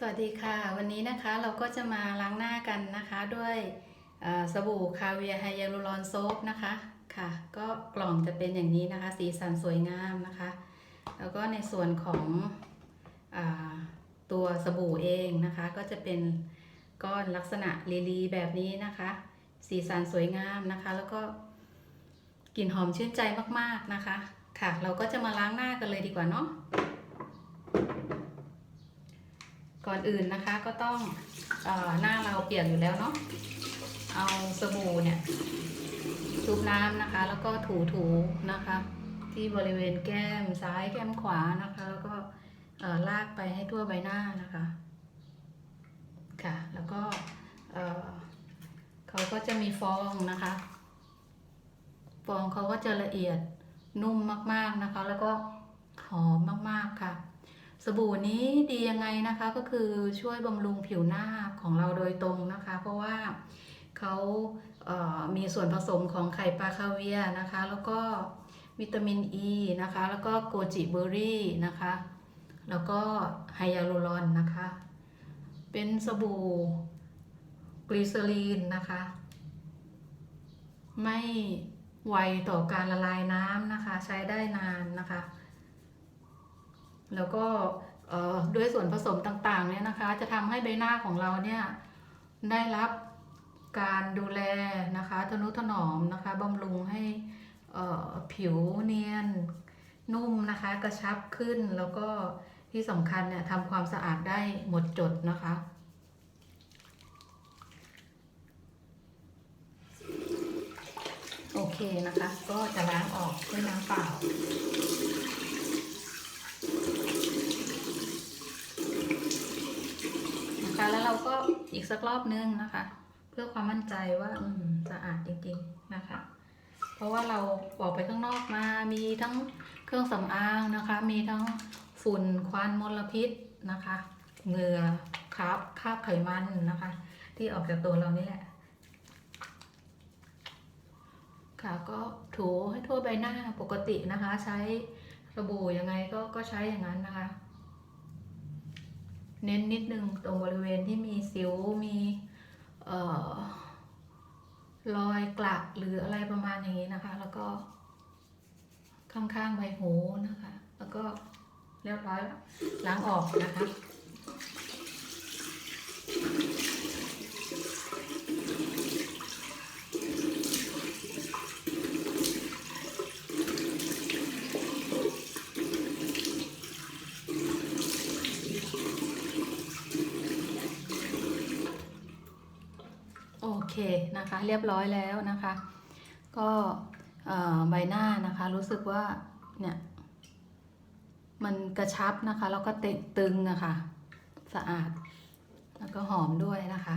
สวัสดีค่ะ วันนี้นะคะเราก็จะมาล้างหน้ากันนะคะด้วยสบู่คาเวียไฮยาลูรอนโซฟนะคะค่ะ ก็กล่องจะเป็นอย่างนี้นะคะ สีสันสวยงามนะคะ แล้วก็ในส่วนของอตัวสบู่เองนะคะ ก็จะเป็นก้อนลักษณะลีลีแบบนี้นะคะ สีสันสวยงามนะคะ แล้วก็กลิ่นหอมชื่นใจมากๆนะคะ ค่ะ เราก็จะมาล้างหน้ากันเลยดีกว่าเนาะ ก่อนอื่นนะคะก็ต้องอหน้าเราเปียกอยู่แล้วเนาะเอาสบู่เนี่ยชุบน้ำนะคะ แล้วก็ถูถูๆนะคะ ที่บริเวณแก้มซ้ายแก้มขวานะคะ แล้วก็ลากไปให้ทั่วใบหน้านะคะค่ะ แล้วก็เขาก็จะมีฟองนะคะ ฟองเขาก็จะละเอียดนุ่มมากๆนะคะ แล้วก็หอมมากๆค่ะ ส บู่นี้ดียังไงนะคะก็คือช่วยบำรุงผิวหน้าของเราโดยตรงนะคะ เพราะว่าเขาเอ่อมีส่วนผสมของไข่ปลาคาเวียนะคะ แล้วก็วิตามินอ e ีนะคะ แล้วก็โกจิเบอร์รี่นะคะ แล้วก็ไฮยาลูรอนนะคะ เป็นสบู่กลีเซอรีนนะคะ ไม่ไวต่อการละลายน้ำนะคะ ใช้ได้นานนะคะ แล้วก็ด้วยส่วนผสมต่างๆเนี่ยนะคะ จะทำให้ใบหน้าของเราเนี่ยได้รับการดูแลนะคะทนุถนอมนะคะบำรุงให้ผิวเนียนนุ่มนะคะกระชับขึ้นแล้วก็ที่สำคัญเนี่ยทำความสะอาดได้หมดจดนะคะ โอเคนะคะ ก็จะล้างออกด้วยน้ำเปล่า นะคะแล้ว เราก็อีกสักรอบนึงนะคะ เพื่อความมั่นใจว่าอืมสะอาดจริงๆนะคะ เพราะว่าเราออกไปข้างนอกมามีทั้งเครื่องสำอางนะคะ มีทั้งฝุ่นควันมลพิษนะคะเหงื่อคราบคราบไขมันนะคะ ที่ออกจากตัวเรานี่แหละค่ะก็ถูให้ทั่วใบหน้าปกตินะคะ ใช้สบู่ยังไงก็ก็ใช้อย่างนั้นนะคะ เน้นนิดนึงตรงบริเวณที่มีสิวมีออรอยกลักหรืออะไรประมาณอย่างนี้นะคะ แล้วก็ข้างๆใบหูนะคะ แล้วก็เรียบร้อยแล้วล้างออกนะคะ เคนะคะ เรียบร้อยแล้วนะคะ ก็ใบหน้านะคะ รู้สึกว่าเนี่ยมันกระชับนะคะ แล้วก็เต็งตึงอะคะ่ะสะอาด แล้วก็หอมด้วยนะคะ